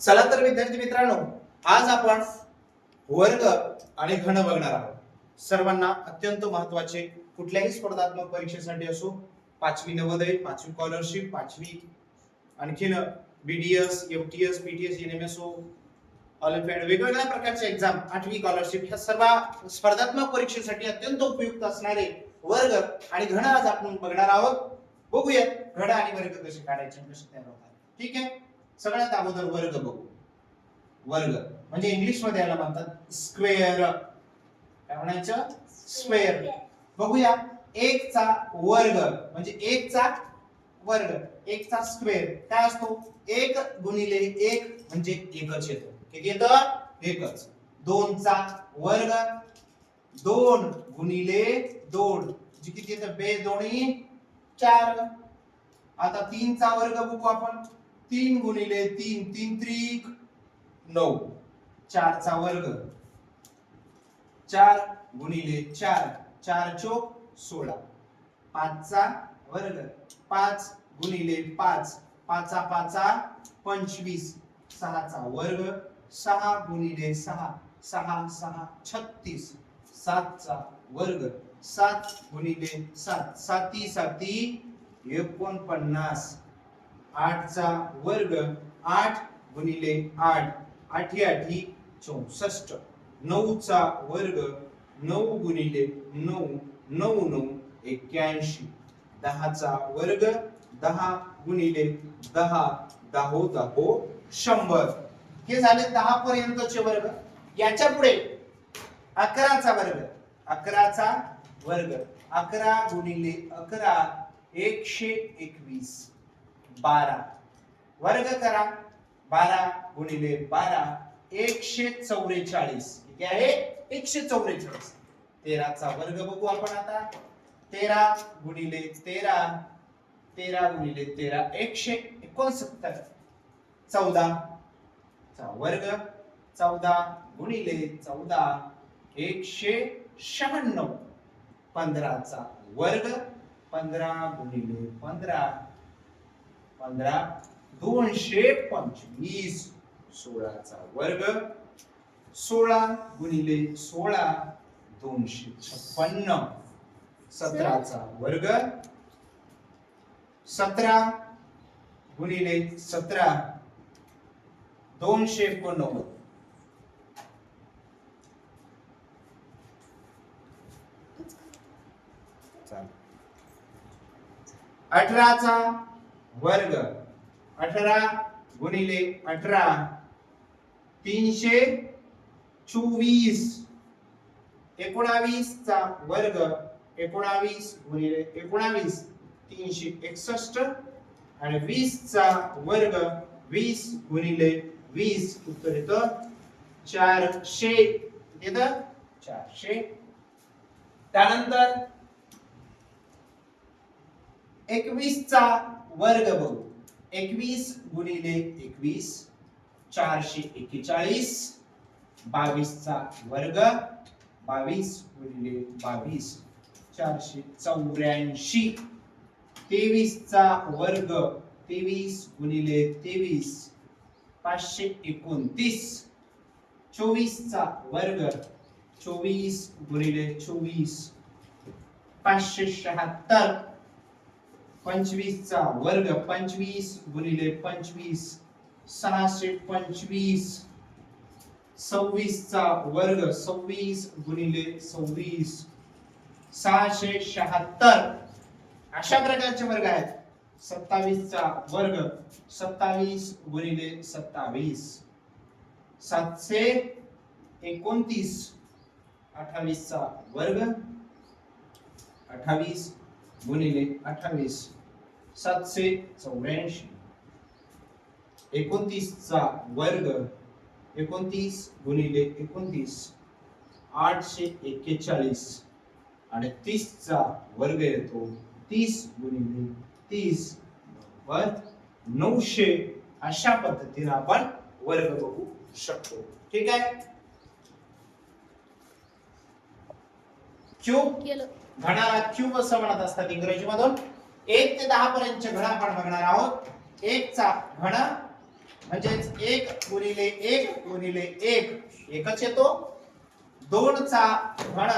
चला तर विद्यार्थी मित्रांनो आज आपण वर्ग आणि घन बघणार आहोत. सर्वांना अत्यंत महत्त्वाचे कुठल्याही स्पर्धात्मक परीक्षेसाठी असो पाचवी नवोदय पाचवी स्कॉलरशिप पाचवी आणखीन BDS FTS PTS NMSO olympiad वेगवेगळ्या प्रकारचे एक्झाम आठवी स्कॉलरशिप ह्या सर्व स्पर्धात्मक परीक्षेसाठी अत्यंत उपयुक्त असणारे वर्ग आणि घन आज आपण बघणार आहोत. बघूयात घड आणि वर्ग कसे काढायचे कसे तयार होतात. ठीक आहे? सगळ्यात अगोदर वर्ग बघू. वर्ग. म्हणजे इंग्लिशमध्ये याला म्हणतात स्क्वेअर. काय म्हणायचं? स्क्वेअर. बघूया. एक चा वर्ग. म्हणजे एक चा वर्ग. एक चा स्क्वेअर. काय असतो? एक गुणिले एक म्हणजे एकच येतो. किती येतं एकच. दोनचा वर्ग. दोन गुणिले दोन. म्हणजे किती येतं? बे दोन्ही चार. आता तीनचा वर्ग बघू आपण. तीन गुणिले तीन तीन त्रिक नऊ. चारचा वर्ग. चार गुणिले चार चार चोक सोळा. पाचचा वर्ग. पाच गुणिले पाच पाचा पाचा पंचवीस. सहाचा वर्ग. सहा गुणिले सहा सहा सहा छत्तीस. सातचा वर्ग. सात गुणिले सात. साती साती एकोणपन्नास. आठचा वर्ग आठ गुणिले आठ आठी आठी चौसष्ट. नऊचा वर्ग नऊ गुणिले नऊ नऊ नऊ एक्क्याऐंशी. दहाचा वर्ग दहा गुणिले दहा दहो दहो शंभर. हे झाले दहा पर्यंतचे वर्ग. याच्यापुढे अकराचा वर्ग. अकराचा वर्ग. अकरा गुणिले अकरा एकशे एकवीस. बारा. वर्ग करा. बारा गुणिले बारा एकशे चौवेचाळीस. किती आहे? एकशे चौवेचाळीस. तेराचा वर्ग बघू आपण आता. तेरा गुणिले तेरा तेरा गुणिले तेरा एकशे एकोणसत्तर. चौदा. चा वर्ग चौदा गुणिले चौदा एकशे शहाण्णव. पंधराचा वर्ग पंधरा गुणिले पंधरा पंधरा दोनशे पंचवीस सोळाचा वर्ग सोळा गुणिले सोळा दोनशे छप्पन्न सतराचा वर्ग सतरा गुणिले सतरा दोनशे एकोणनव्वद चालेल. अठराचा वर्ग अठरा गुणिले अठरा तीनशे चोवीस. एकोणावीसचा वर्ग एकोणावीस गुणिले एकोणावीस तीनशे एकसष्ट. आणि वीसचा वर्ग वीस गुणिले वीस उत्तर येतं चारशे. येतं चारशे. त्यानंतर एकवीसचा वर्ग बघू. एकवीस गुणिले एकवीस चारशे एक्केचाळीस बावीसचा वर्ग बावीस गुणिले बावीस चारशे चौऱ्याऐंशी. तेवीसचा वर्ग तेवीस गुणिले तेवीस पाचशे एकोणतीस. चोवीसचा वर्ग चोवीस गुणिले चोवीस पाचशे शहात्तर. पंचवीसचा वर्ग पंचवीस गुणिले पंचवीस सहाशे पंचवीस. सव्वीसचा वर्ग सव्वीस गुणिले सव्वीस. सहाशे शहात्तर. अशा प्रकारचे वर्ग आहेत. सत्तावीसचा वर्ग सत्तावीस गुणिले सत्तावीस. सातशे एकोणतीस. अठ्ठावीसचा वर्ग अठ्ठावीस गुणिले अठ्ठावीस सातशे चौऱ्याऐंशी. एकोणतीसचा वर्ग एकोणतीस गुणिले एकोणतीस आठशे एक्केचाळीस. आणि तीसचा वर्ग येतो तीस गुणिले तीस वर नऊशे. अशा पद्धतीने आपण वर्ग बघू शकतो. ठीक आहे? क्यूब घणाला क्यूब असं म्हणत असतात इंग्रजी मधून एक ते दहा पर्यंतचे घन आपण बघणार आहोत. एक चा घन म्हणजेच एक गुणिले एक गुणिले एक. एकच येतो. दोन चा घण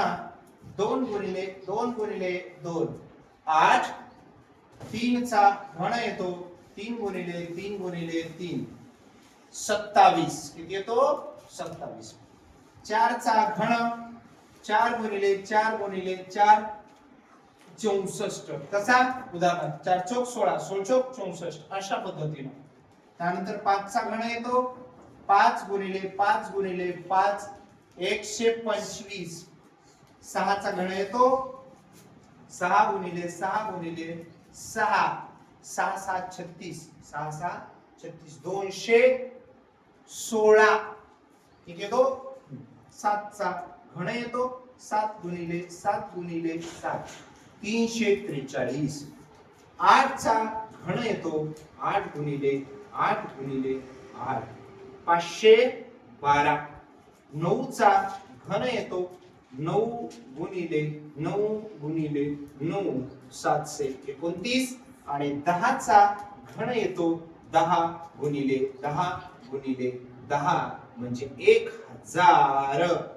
दोन गुणिले दोन गुणिले दोन. आठ. तीन चा घण येतो. तीन गुणिले तीन गुणिले तीन. सत्तावीस. किती येतो? सत्तावीस. चारचा घण चार गुणिले चार गुणिले चार चौसष्ट. कसा? उदाहरण चार चौक सोळा सोळ चौक चौसष्ट अशा पद्धतीनं. त्यानंतर पाचचा घण येतो. पाच गुणिले पाच गुणिले पाच एकशे पंचवीस. सहाचा घण येतो. सहा गुणिले सहा गुणिले सहा. सहा सात छत्तीस. सहा सहा छत्तीस दोनशे सोळा. ठीक येतो सातचा. घन येतो सात गुणिले सात गुणिले सात. तीनशे त्रेचाळीस. आठचा घन येतो आठ गुणिले आठ गुणिले आठ. पाचशे बारा. नऊचा घन येतो नऊ गुणिले नऊ गुणिले नऊ. सातशे एकोणतीस आणि दहाचा घन येतो दहा गुणिले दहा गुणिले दहा. म्हणजे एक हजार.